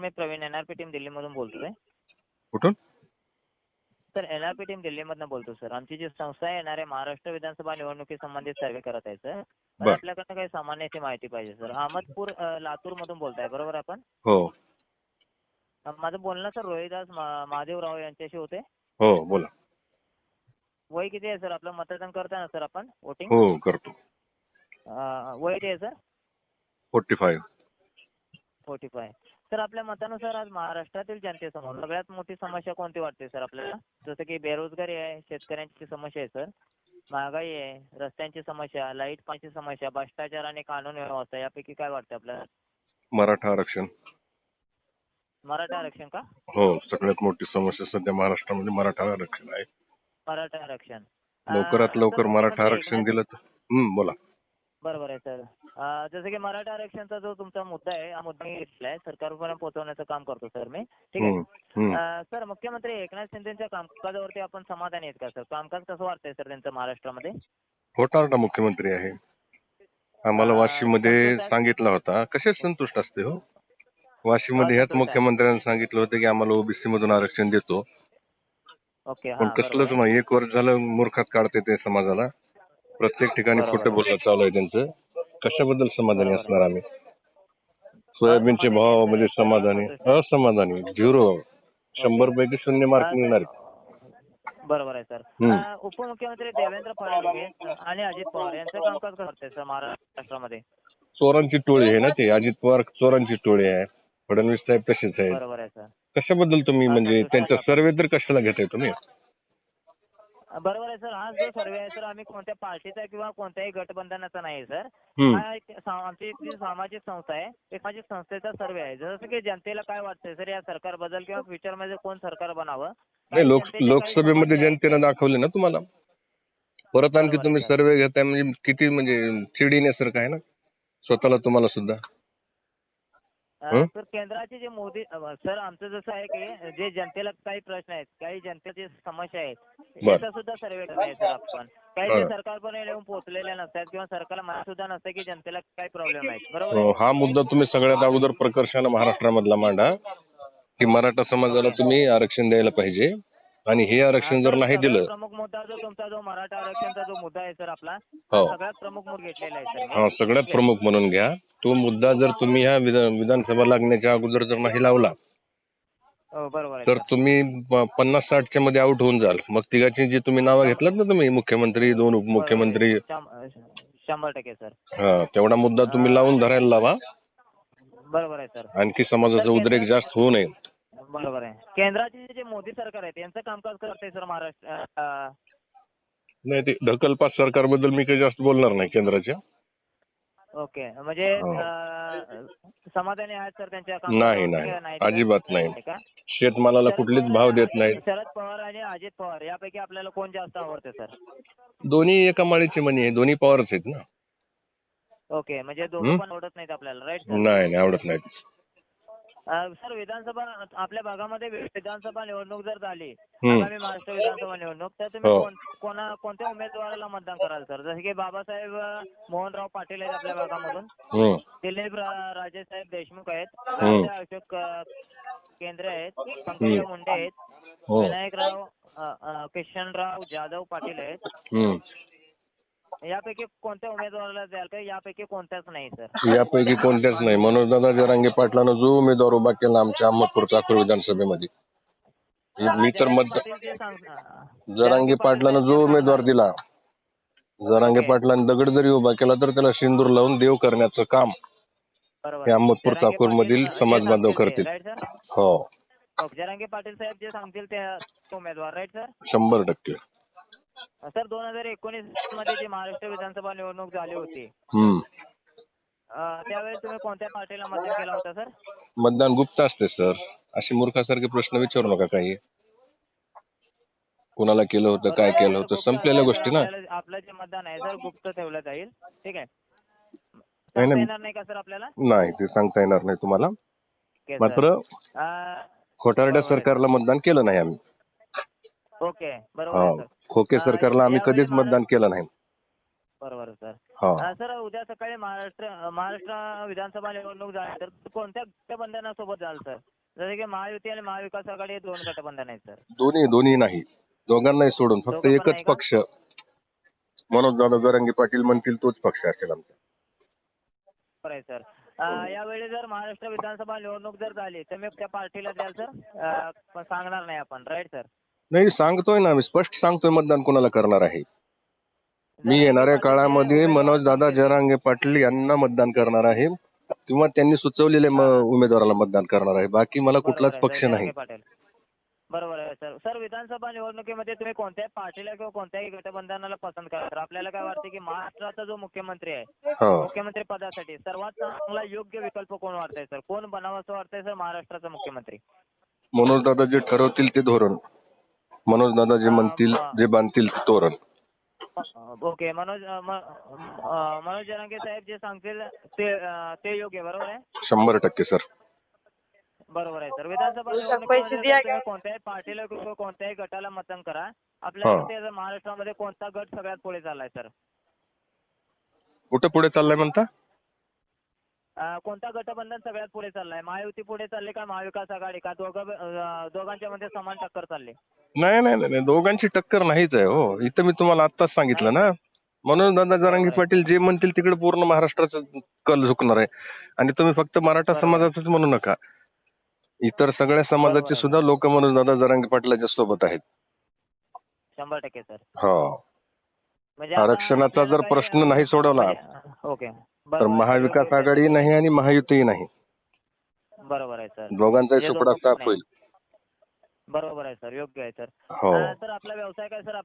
मी Pravin N R P team दिल्लीमधून बोलतोय. कुठून? Sir N R P team दिल्लीमधनं बोलतो sir. आमची जी संस्था आहे येणाऱ्या महाराष्ट्र विधानसभा निवडणुकी संबंधित सर्वे करत आहे सर. तर बर. आपल्याकडनं काही सामान्य अशी माहिती पाहिजे सर. अहमदपूर अ, लातूरमधून बोलताय बरोबर आपण? हो. अ, माझं बोलणं सर रोहिदास मा- महादेवराव यांच्याशी होते. हो बोला. वय किती आहे सर? आपलं मतदान करता ना सर आपण? वोटिंग? हो करतो. वय किती आहे sir? Forty five. Forty five sir आपल्या मतानुसार आज महाराष्ट्रातील जनतेसमोर सगळ्यात मोठी समस्या कोणती वाटते सर आपल्याला? जसं की बेरोजगारी आहे शेतकऱ्यांची समस्या आहे सर. महागाई आहे रस्त्यांची समस्या लाइट पाण्याची समस्या भ्रष्टाचार आणि कानून व्यवस्था यापैकी काय वाटतं आपल्याला? मराठा आरक्षण. मराठा आरक्षण का? हो सगळ्यात मोठी समस्या सध्या महाराष्ट्रामध्ये मराठा आरक्षण आहे. मराठा आरक्षण. लवकरात लवकर मराठा आरक्षण दिलं तर बोला. बरोबर आहे सर. जसं की मराठा आरक्षणचा जो तुमचा मुद्दा आहे हा मुद्दा मी घेतला आहे. सरकारपर्यंत पोहोचवण्याचं काम करतो सर मी. ठीक आहे? सर मुख्यमंत्री एकनाथ शिंदेच्या कामकाजावरती आपण समाधानी आहेत का सर? कामकाज कसं वाटतंय सर त्यांचं महाराष्ट्रामध्ये? खोटारडा मुख्यमंत्री आहे. आम्हाला वाशिममध्ये? सांगितलं होता. कसे संतुष्ट असते हो? वाशिममध्ये ह्याच. मुख्यमंत्र्यांनी सांगितलं होतं की आम्हाला ओबीसी मधून आरक्षण देतो. ओके पण हा कसलंच नाही एक वर्ष झालं मूर्खात काढते ते समाजाला. प्रत्येक ठिकाणी. खोटं बोलणं चालू आहे त्यांचं. कशाबद्दल समाधानी. असणार आम्ही? सोयाबीनचे भाव म्हणजे समाधानी असमाधानी झिरो. शंभर पैकी शून्य मार्क मिळणार. बरोबर आहे सर. उपमुख्यमंत्री देवेंद्र फडणवीस आणि अजित पवार यांचं कामकाज वाटतंय सर महाराष्ट्रामध्ये? चोरांची टोळी आहे ना ते. अजित पवार चोरांची टोळी आहे. फडणवीस साहेब तसेच आहेत. बरोबर आहे सर. कशाबद्दल तुम्ही म्हणजे त्यांचा आहे. सर्वे तर कशाला घेताय तुम्ही? बरोबर आहे सर हा जो सर्वे आहे सर आम्ही कोणत्या पार्टीचा किंवा कोणत्याही गठबंधनाचा नाही सर. हा एक सा- आमची एक जी सामाजिक संस्था आहे एक सामाजिक संस्थेचा सर्वे आहे जसं की जनतेला काय वाटतंय सर या सरकारबद्दल किंवा फ्युचरमध्ये कोण सरकार बनावं नाही लोक काही लोकसभेमध्ये समस्या आहेत. जनतेनं दाखवले ना तुम्हाला परत आणखी बरोबर तुम्ही आहे. सर्वे घेताय म्हणजे किती म्हणजे चिडीनेसारखं आहे ना स्वतःला तुम्हाला सुद्धा? सर केंद्राचे जे मोदी सर आमचं जसं आहे की जे जनतेला काही प्रश्न आहेत काही जनतेची समस्या आहेत बर. याचा सुद्धा सर्वे सर आपण काही जे. सरकारपर्यंत येऊन पोहोचलेले नसतात किंवा सरकारला माहिती सुद्धा नसतं की जनतेला काय प्रॉब्लेम आहेत बरोबर आहे? हा मुद्दा तुम्ही सगळ्यात अगोदर प्रकर्षानं महाराष्ट्रामधला मांडा की मराठा समाजाला तुम्ही आरक्षण द्यायला पाहिजे आणि हे आरक्षण जर नाही दिलं प्रमुख मुद्दा जो तुमचा जो मराठा आरक्षणचा जो मुद्दा आहे सर आपला हो. सगळ्यात प्रमुख मुद्दा घेतलेला आहे सर. हा सगळ्यात? प्रमुख म्हणून घ्या तो मुद्दा जर तुम्ही ह्या विधान विधानसभा लागण्याच्या अगोदर जर नाही लावला हो बरोबर आहे तर सर. तुम्ही प- पन्नास साठच्या मध्ये आउट होऊन जाल मग तिघाची जी तुम्ही नावं घेतलात ना तुम्ही मुख्यमंत्री दोन उपमुख्यमंत्री शं- शंभर टक्के सर हा तेवढा मुद्दा तुम्ही लावून धरायला लावा बरोबर आहे सर आणखी समाजाचा उद्रेक जास्त होऊ नये बरोबर आहे. केंद्राचे जे मोदी सरकार आहे त्यांचं कामकाज करते सर महाराष्ट्र नाही ते ढकलपास सरकारबद्दल मी काही जास्त बोलणार नाही केंद्राच्या. ओके. म्हणजे हो. समाधानी आहेत सर त्यांच्या नाही नाही. अजिबात नाही. का? शेतमालाला कुठलीच भाव देत नाहीत. शरद पवार आणि अजित पवार यापैकी आपल्याला कोण जास्त आवडते सर? दोन्ही एका माळीची मणी आहे. दोन्ही पॉवरच आहेत ना. ओके. म्हणजे दोघं? पण आवडत नाहीत आपल्याला राईट सर? नाही नाही आवडत नाहीत. सर विधानसभा आपल्या भागामध्ये विधानसभा निवडणूक जर झाली. आगामी महाराष्ट्र विधानसभा निवडणूक तर तुम्ही हो. कोण- कोणा कोणत्या उमेदवाराला मतदान कराल सर जसे की बाबासाहेब अं, मोहनराव पाटील आहेत आपल्या भागामधून हम्म. दिलीप रा- राजेसाहेब देशमुख आहेत हम्म. राजा अशोक अं, केंद्रे आहेत पंकजा मुंडे आहेत हो विनायकराव अं, अं, किशनराव जाधव पाटील आहेत हम्म. यापैकी कोणत्या उमेदवाराला द्याल का यापैकी कोणत्याच नाही सर यापैकी कोणत्याच नाही मनोजदादा जरांगे पाटलानं जो उमेदवार उभा केला आमच्या अहमदपूर चाकूर विधानसभेमध्ये मी तर मत जरांगे पाटलानं जो उमेदवार दिला जरांगे. पाटलानं दगड जरी उभा केला तर त्याला सिंदूर लावून देव करण्याचं काम बरोबर हे अहमदपूर जरांगे चाकूर मधील पाटील जे समाज बांधव सांगतील करतील. ते, right, sir? हो. जरांगे पाटील साहेब जे सांगतील तो उमेदवार राईट सर शंभर टक्के सर दोन हजार एकोणीसमध्ये जी महाराष्ट्र विधानसभा निवडणूक झाली होती त्यावेळेस तुम्ही कोणत्या पार्टीला मतदान केलं होतं सर? मतदान गुप्त असते सर. असे मूर्खासारखे प्रश्न विचारू नका काही. कुणाला केलं होतं काय केलं होतं संपलेल्या गोष्टी ना. आपलं जे मतदान आहे सर गुप्त ठेवलं जाईल. ठीक आहे? नाही, सांगता नाही. येणार नाही का सर आपल्याला? नाही ते सांगता येणार नाही तुम्हाला. मात्र खोटारड्या. सरकारला मतदान केलं नाही आम्ही. ओके बरोबर हा खोके अं, सरकारला आम्ही यावेळी कधीच मतदान केलं नाही. बरोबर सर. हा अं, सर उद्या सकाळी महाराष्ट्र अं, महाराष्ट्र विधानसभा निवडणूक झाली तर कोणत्या गठबंधनासोबत जाल सर? जसे की महायुती आणि महाविकास आघाडी हे दोन गठबंधन आहेत सर. दोन्ही दोन्ही नाही. दोघांनाही सोडून फक्त दोघं पण एकच नाही का? पक्ष. मनोज दादा जरांगे पाटील म्हणतील तोच पक्ष असेल आमचा. बरोबर आहे सर. अं, यावेळी जर महाराष्ट्र विधानसभा निवडणूक जर झाली तर मी त्या पार्टीला द्याल सर? अं, पण सांगणार नाही आपण राईट सर? नाही सांगतोय ना मी स्पष्ट सांगतोय मतदान कोणाला करणार आहे. मी येणाऱ्या काळामध्ये मनोज दादा जरांगे पाटील यांना मतदान करणार आहे. किंवा त्यांनी सुचवलेल्या म- उमेदवाराला मतदान करणार आहे. बाकी मला कुठलाच बरोबर आहे, पक्ष. नाही. जरांगे पाटील. बरोबर आहे सर. सर विधानसभा निवडणुकीमध्ये तुम्ही कोणत्याही पार्टीला किंवा कोणत्याही गठबंधनाला पसंत करा. तर आपल्याला काय वाटतं की महाराष्ट्राचा जो मुख्यमंत्री आहे हा. मुख्यमंत्री पदासाठी सर्वात चांगला योग्य विकल्प कोण वाटतंय सर? कोण बनावं असं वाटतंय सर महाराष्ट्राचा मुख्यमंत्री? मनोज दादा जे ठरवतील ते धोरण. मनोज दादा जे म्हणतील जे बांधतील ते तोरण. ओके मनोज अं, म- अं, मनोज जरांगे साहेब जे सांगतील ते अं, ते योग्य बरोबर आहे? शंभर टक्के सर. बरोबर आहे सर. विधानसभा पैसे निवडणुकीमध्ये द्या जर तुम्ही कोणत्याही पार्टीला किंवा कोणत्याही गटाला मतदान करा. आपल्या हा. इथे जर महाराष्ट्रामध्ये कोणता गट सगळ्यात पुढे चाललाय सर? कुठं पुढे चाललाय म्हणता? कोणता गठबंधन सगळ्यात पुढे चाललाय? महायुती पुढे चालली का महाविकास आघाडी? का दोघं दोघांच्या मध्ये समान टक्कर चालली? नाही नाही नाही नाही, दोघांची टक्कर नाहीच आहे हो. इथं मी तुम्हाला आत्ताच सांगितलं ना. मनोज दादा जरांगे. पाटील जे म्हणतील तिकडे पूर्ण महाराष्ट्राचा कल झुकणार आहे. आणि तुम्ही फक्त मराठा. समाजाचंच म्हणू नका. इतर सगळ्या समाजाचे. सुद्धा लोक मनोज दादा जरांगे पाटलाच्या सोबत आहेत. शंभर टक्के सर. हो. म्हणजे आरक्षणाचा जर प्रश्न नाही सोडवला. म्हणजे- ओके. तर. महाविकास आघाडी नाही आणि महायुतीही नाही. बरोबर आहे सर. दोघांचाही सुपडा साफ होईल. बरोबर आहे सर. योग्य आहे सर. हो. अं, सर आपला व्यवसाय काय सर?